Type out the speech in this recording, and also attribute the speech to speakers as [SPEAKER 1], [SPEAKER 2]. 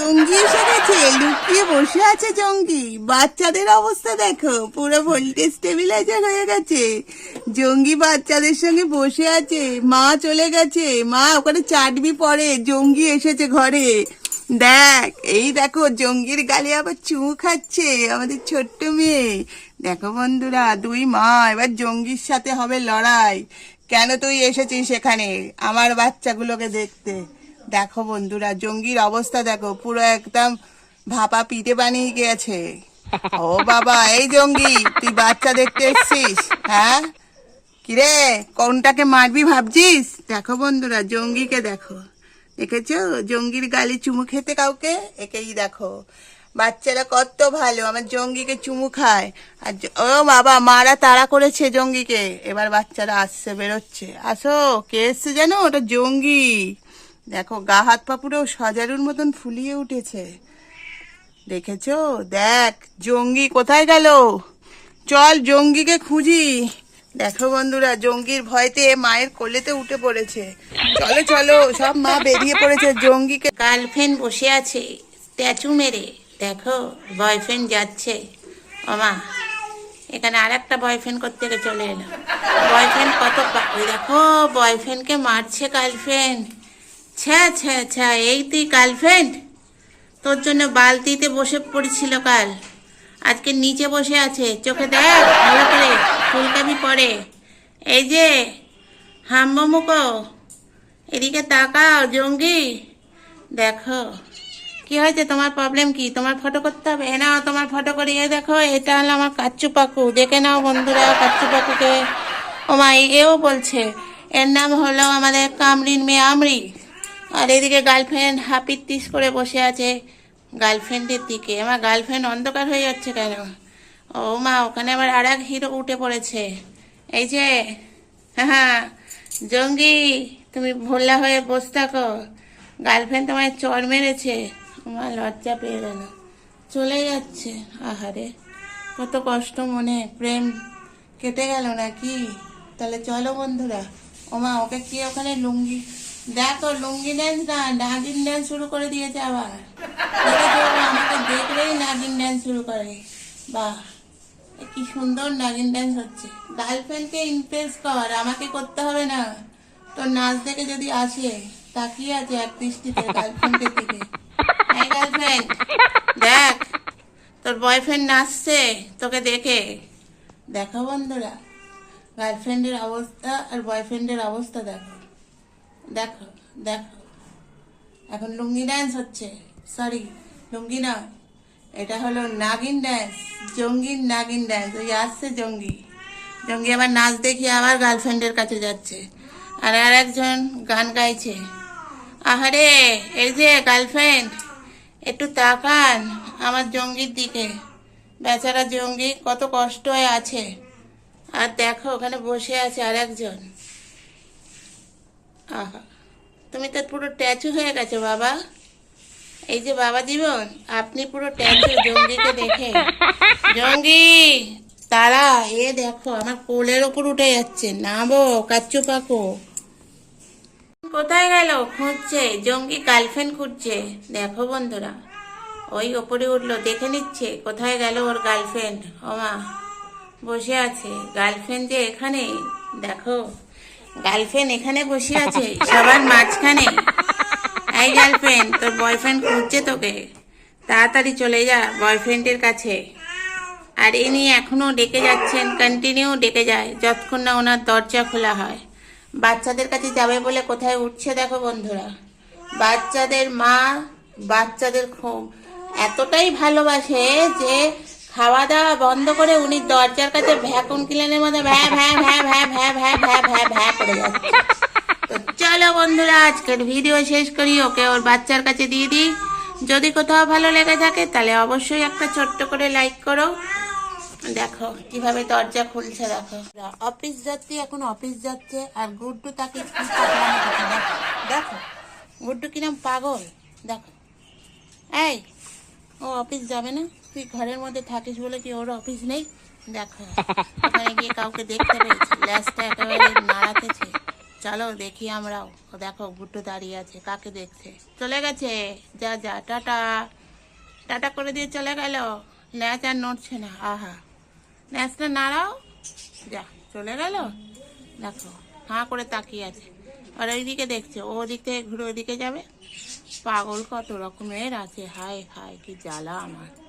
[SPEAKER 1] জঙ্গি এসে গেছে লুকিয়ে বসে আছে জঙ্গি। বাচ্চাদের অবস্থা দেখো, পুরো ভোল্টেজ স্টেবিলাইজার হয়ে গেছে। জঙ্গি বাচ্চাদের সঙ্গে বসে আছে, মা চলে গেছে, মা ওখানে চাটবি পরে, জঙ্গি এসেছে ঘরে। দেখ, এই দেখো, জঙ্গির গালে আবার চুমু খাচ্ছে আমাদের ছোট্ট মেয়ে। দেখো বন্ধুরা, দুই মা, এবার জঙ্গির সাথে হবে লড়াই। কেন তুই এসেছিস সেখানে আমার বাচ্চাগুলোকে দেখতে। দেখো বন্ধুরা, জঙ্গির অবস্থা দেখো, পুরো একদম ভাপা পিঠে বানিয়ে গেছে ও বাবা, এই জঙ্গি, তুই বাচ্চা দেখতে এসছিস হ্যাঁ? কিরে, কোনটাকে মারবি ভাবছিস? দেখো বন্ধুরা, জঙ্গিকে দেখো। দেখেছ? জঙ্গির গালে চুমু খেতে কাউকে? একেই দেখো। বাচ্চারা কত ভালো, আমার জঙ্গিকে চুমু খায়। আর ও বাবা, মারা তাড়া করেছে জঙ্গিকে। এবার বাচ্চারা আসছে, বেরোচ্ছে। আসো, কে এসছে জানো ওটা জঙ্গি। দেখো, গা হাত পা পুরো সজারুর মতন ফুলিয়ে উঠেছে। দেখেছ? দেখ, জঙ্গি কোথায় গেল? চল জঙ্গিকে খুঁজি। দেখো বন্ধুরা, জঙ্গির ভয়তে মায়ের কোলেতে উঠে পড়েছে। চলো চলো, সব মা বেরিয়ে পড়েছে জঙ্গিকে। গার্লফ্রেন্ড বসে আছে, স্ট্যাচু মেরে। দেখো, বয়ফ্রেন্ড যাচ্ছে। ওমা এখানে আর একটা বয়ফ্রেন্ড করতে চলে এলো। বয়ফ্রেন্ড কত দেখো, বয়ফ্রেন্ডকে মারছে গার্লফ্রেন্ড। ছ্যা ছ্যা ছ্যা, এই তুই গার্লফ্রেন্ড তোর জন্য বালতিতে বসে পড়েছিল কাল। আজকে নিচে বসে আছে। চোখে দেখ, ভালো করে ফুলকাবি পরে। এই যে হাম্বমুকো এদিকে তাকাও, জঙ্গি। দেখো, কি হয়েছে? তোমার প্রবলেম কি? তোমার ফটো করতে হবে? এ নাও, তোমার ফটো করিয়ে দেখো, এটা হলো আমার কাচ্চু পাকু। দেখে নাও বন্ধুরা কাচ্চু পাকুকে। ও মা এও বলছে, এর নাম হলো আমাদের কামরিন মেয়ে আমরি। আর এদিকে গার্লফ্রেন্ড হাপির তিস করে বসে আছে গার্লফ্রেন্ডের দিকে। আমার গার্লফ্রেন্ড অন্ধকার হয়ে যাচ্ছে কেন? ও মা, ওখানে আবার আর এক হিরো উঠে পড়েছে। এই যে হ্যাঁ জঙ্গি, তুমি ভোলা হয়ে বসে থাকো। গার্লফ্রেন্ড তোমায় চর মেরেছে। আমার লজ্জা পেয়ে গেল। চলে যাচ্ছে। আহারে, কত কষ্ট মনে, প্রেম কেটে গেল নাকি? তাহলে চলো বন্ধুরা। ওমা ওকে কি ওখানে লুঙ্গি দেখো, লুঙ্গি ড্যান্স না, নাগিন ড্যান্স শুরু করে দিয়েছে আবার। আমাকে দেখলেই নাগিন ড্যান্স শুরু করে। বাহ কি সুন্দর নাগিন ড্যান্স হচ্ছে। গার্লফ্রেন্ডকে ইমপ্রেস কর, আমাকে করতে হবে না। তোর নাচ দেখে যদি আসে, তাকিয়ে আছে এক দৃষ্টিতে গার্লফ্রেন্ডের দিকে। এই গার্লফ্রেন্ড দেখ, তোর বয়ফ্রেন্ড নাচছে, তোকে দেখে। দেখো বন্ধুরা গার্লফ্রেন্ডের অবস্থা আর বয়ফ্রেন্ডের অবস্থা দেখো। দেখো দেখো। এখন লুঙ্গি ড্যান্স হচ্ছে। সরি লুঙ্গি না এটা হলো নাগিন ড্যান্স জঙ্গির নাগিন ড্যান্স ওই আসছে জঙ্গি। জঙ্গি আবার নাচ দেখি আবার গার্লফ্রেন্ডের কাছে যাচ্ছে। আর আর একজন গান গাইছে। আহারে, এই যে গার্লফ্রেন্ড একটু তাকান আমার জঙ্গির দিকে। বেচারা জঙ্গি কত কষ্ট হয়ে আছে। আর দেখো, ওখানে বসে আছে আর একজন তুমি তো পুরো ট্যাচু হয়ে গেছো বাবা। এই যে বাবা জীবন, আপনি পুরো ট্যাচু জঙ্গিকে দেখে। জঙ্গি, তারা, এ দেখো, আমার কোলের ওপর উঠে যাচ্ছে। নামো, কাচ্চু পাকো। কোথায় গেল? খুঁজছে। জঙ্গি গার্লফ্রেন্ড খুঁজছে। দেখো বন্ধুরা, ওই ওপরে উঠল, দেখে নিচ্ছে। কোথায় গেল ওর গার্লফ্রেন্ড? ওমা, বসে আছে। গার্লফ্রেন্ড যে এখানে, দেখো। গার্লফ্রেন্ড এখানে বসে আছে, সবার মাঝখানে। এই গার্লফ্রেন্ড তোর বয়ফ্রেন্ড খুঁজছে তোকে। তাড়াতাড়ি চলে যা বয়ফ্রেন্ডের কাছে। আর ইনি এখনও ডেকে যাচ্ছেন কন্টিনিউ ডেকে যায়, যতক্ষণ না ওনার দরজা খোলা হয়। বাচ্চাদের কাছে যাবে বলে কোথায় উঠছে দেখো বন্ধুরা। বাচ্চাদের মা, বাচ্চাদের খুব এতটাই ভালোবাসে যে খাওয়া দাওয়া বন্ধ করে উনি দরজার কাছে ভ্যাকুম ক্লিনের মধ্যে ভ্যা ভ্যা ভ্যা ভ্যা ভ্যা ভ্যা ভ্যা ভ্যা ভ্যা করে যাচ্ছে। তো চলো বন্ধুরা, আজকের ভিডিও শেষ করি। ওকে ওর বাচ্চার কাছে দিয়ে দিই। যদি কোথাও ভালো লেগে থাকে, তাহলে অবশ্যই একটা ছোট্ট করে লাইক করো। দেখো, কীভাবে দরজা খুলছে, দেখো। অফিস যাচ্ছে, এখন অফিস যাচ্ছে, আর গুড্ডু তাকে দেখো, গুড্ডু কিরম পাগল, দেখো। এই, ও অফিস যাবে না? তুই ঘরের মধ্যে থাকিস বলে কি ওর অফিস নেই? দেখো ওখানে গিয়ে কাউকে দেখতে পেয়েছি। ল্যাসটা একেবারে নাড়াতেছে
[SPEAKER 2] চলো দেখি আমরাও। দেখো গুট্টু দাঁড়িয়ে আছে। কাকে দেখছে? চলে গেছে। যা যা, টাটা। টাটা করে দিয়ে চলে গেল। ন্যাচ আর নড়ছে না। আহা। ন্যাচটা নাড়াও। যা, চলে গেল। দেখো, হাঁ করে তাকিয়ে আছে। আর ওইদিকে দেখছে, ও ওদিক থেকে ঘুরে ওদিকে যাবে। পাগল কত রকমের আছে। হায় হায়, কি জ্বালা আমার।